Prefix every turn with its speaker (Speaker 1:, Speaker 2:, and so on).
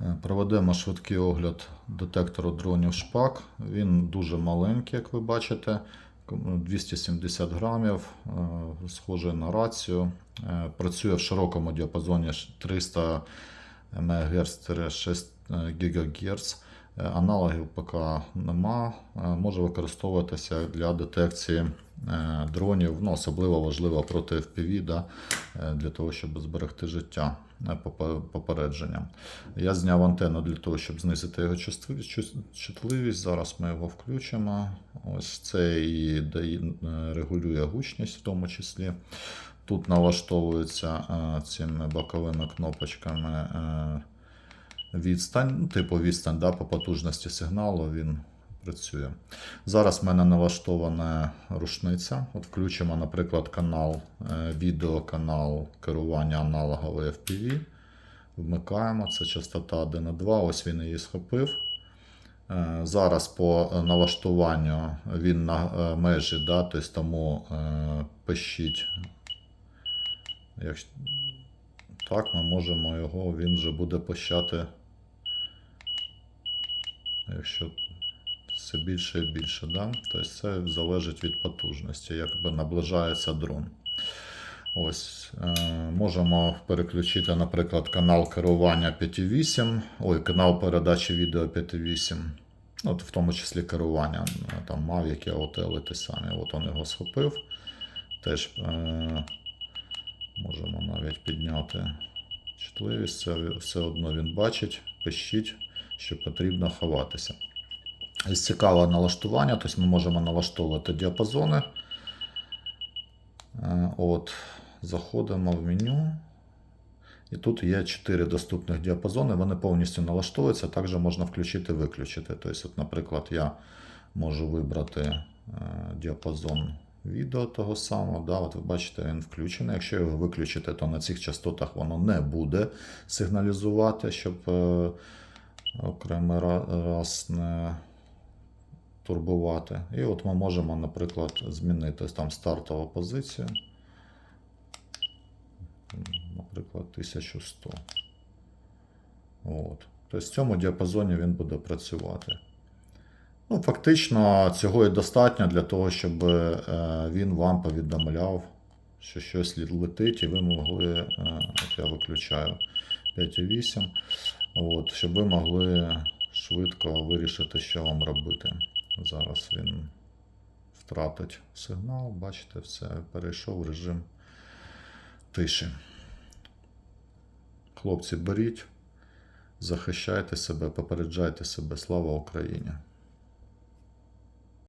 Speaker 1: Е, Проведемо швидкий огляд детектору дронів шпак. Він дуже маленький, як ви бачите. 270 грамів, е, схожий на рацію. Е, Працює в широкому діапазоні 300 МГц-6 ГГц. Е, Аналогів поки нема. Е, Може використовуватися для детекції е, дронів, ну, особливо важливо проти FPV, да, для того, щоб зберегти життя попередженням. Я зняв антенну для того, щоб знизити його чутливість. Зараз ми його включимо. Ось це і регулює гучність в тому числі. Тут налаштовується цими боковими кнопочками відстань, ну, типу відстань да, по потужності сигналу він працює. Зараз в мене налаштована рушниця. От включимо, наприклад, канал, е, відеоканал керування аналогової FPV. Вмикаємо, це частота 1,2, ось він її схопив. Е, Зараз по налаштуванню він на е, межі, да, тобто тому. Якщо... Так, ми можемо його, він вже буде пищати. Якщо все більше і більше, да? тобто це залежить від потужності, якби наближається дрон. Ось, е, можемо переключити, наприклад, канал керування 5.8, ой, канал передачі відео 5.8, ну, от в тому числі керування, там Mavic, AOTL ті самі. От він його схопив. Теж е, можемо навіть підняти чутливість, все, все одно він бачить, пищить, що потрібно ховатися. Ось цікаве налаштування, тобто ми можемо налаштовувати діапазони. Е, От, заходимо в меню. І тут є 4 доступних діапазони, вони повністю налаштовуються, також можна включити-виключити. Тобто, от, наприклад, я можу вибрати е, діапазон відео того самого. Да, от ви бачите, він включений. Якщо його виключити, то на цих частотах воно не буде сигналізувати, щоб е, окремий раз не турбувати. І от ми можемо, наприклад, змінити там стартову позицію. Наприклад, 1100. От. Тобто в цьому діапазоні він буде працювати. Ну, фактично, цього і достатньо для того, щоб е, він вам повідомляв, що щось летить, і ви могли, е, от я виключаю 5,8, от, щоб ви могли швидко вирішити, що вам робити. Зараз він втратить сигнал, бачите, все, перейшов в режим тиші. Хлопці, беріть, захищайте себе, попереджайте себе. Слава Україні!